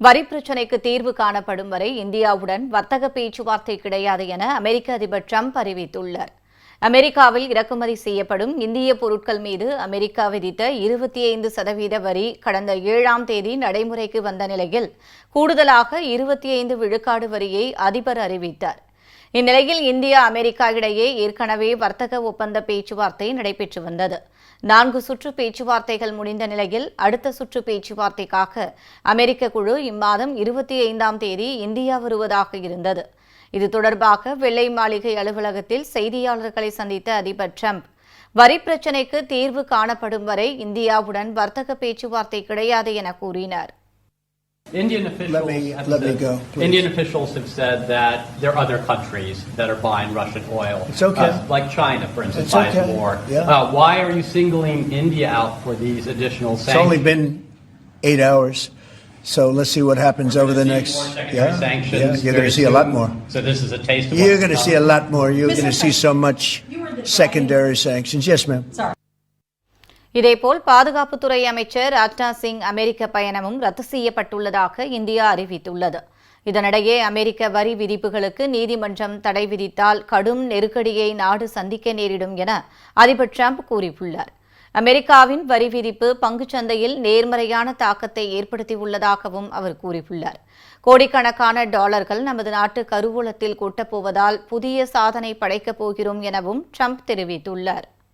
வரி பிரச்சினைக்கு தீர்வு காணப்படும் வரை இந்தியாவுடன் வர்த்தக பேச்சுவார்த்தை கிடையாது என அமெரிக்க அதிபர் ட்ரம்ப் அறிவித்துள்ளார். அமெரிக்காவில் இறக்குமதி செய்யப்படும் இந்திய பொருட்கள் மீது அமெரிக்கா விதித்த இருபத்தி ஐந்து சதவீத வரி கடந்த ஏழாம் தேதி நடைமுறைக்கு வந்த நிலையில் கூடுதலாக இருபத்தி ஐந்து விழுக்காடு வரியை அதிபர் அறிவித்தார். இந்நிலையில் இந்தியா அமெரிக்கா இடையே ஏற்கனவே வர்த்தக ஒப்பந்த பேச்சுவார்த்தை நடைபெற்று வந்தது. நான்கு சுற்று பேச்சுவார்த்தைகள் முடிந்த நிலையில் அடுத்த சுற்று பேச்சுவார்த்தைக்காக அமெரிக்க குழு இம்மாதம் இருபத்தி ஐந்தாம் தேதி இந்தியா வருவதாக இருந்தது. இது தொடர்பாக வெள்ளை மாளிகை அலுவலகத்தில் செய்தியாளர்களை சந்தித்த அதிபர் டிரம்ப் வரி பிரச்சினைக்கு தீர்வு காணப்படும் வரை இந்தியாவுடன் வர்த்தக பேச்சுவார்த்தை கிடையாது என கூறினார். Indian officials, Let me- have let me said- go, please. Indian officials have said that there are other countries that are buying Russian oil. It's okay. Uh, like China, for instance, It's buys okay. more. Yeah. Uh, why are you singling India out for these additional sanctions? It's only been eight hours, so let's see what happens over the next. Yeah, sanctions yeah, you're going to see a lot more. So this is a taste of You're going to to see a lot more. You're going to see so much You were the secondary sanctions. Yes, ma'am. இதேபோல் பாதுகாப்புத்துறை அமைச்சர் ராஜ்நாத் சிங் அமெரிக்க பயணமும் ரத்து செய்யப்பட்டுள்ளதாக India அறிவித்துள்ளது. இதனிடையே அமெரிக்க வரி விதிப்புகளுக்கு நீதிமன்றம் தடை விதித்தால் கடும் நெருக்கடியை நாடு சந்திக்க நேரிடும் என அதிபர் ட்ரம்ப் கூறியுள்ளார். அமெரிக்காவின் வரி விதிப்பு பங்குச்சந்தையில் நேர்மறையான தாக்கத்தை ஏற்படுத்தியுள்ளதாகவும் அவர் கூறியுள்ளார். கோடிக்கணக்கான டாலர்கள் நமது நாட்டு கருவூலத்தில் கொட்டப்போவதால் புதிய சாதனை படைக்கப் போகிறோம் எனவும் ட்ரம்ப் தெரிவித்துள்ளார்.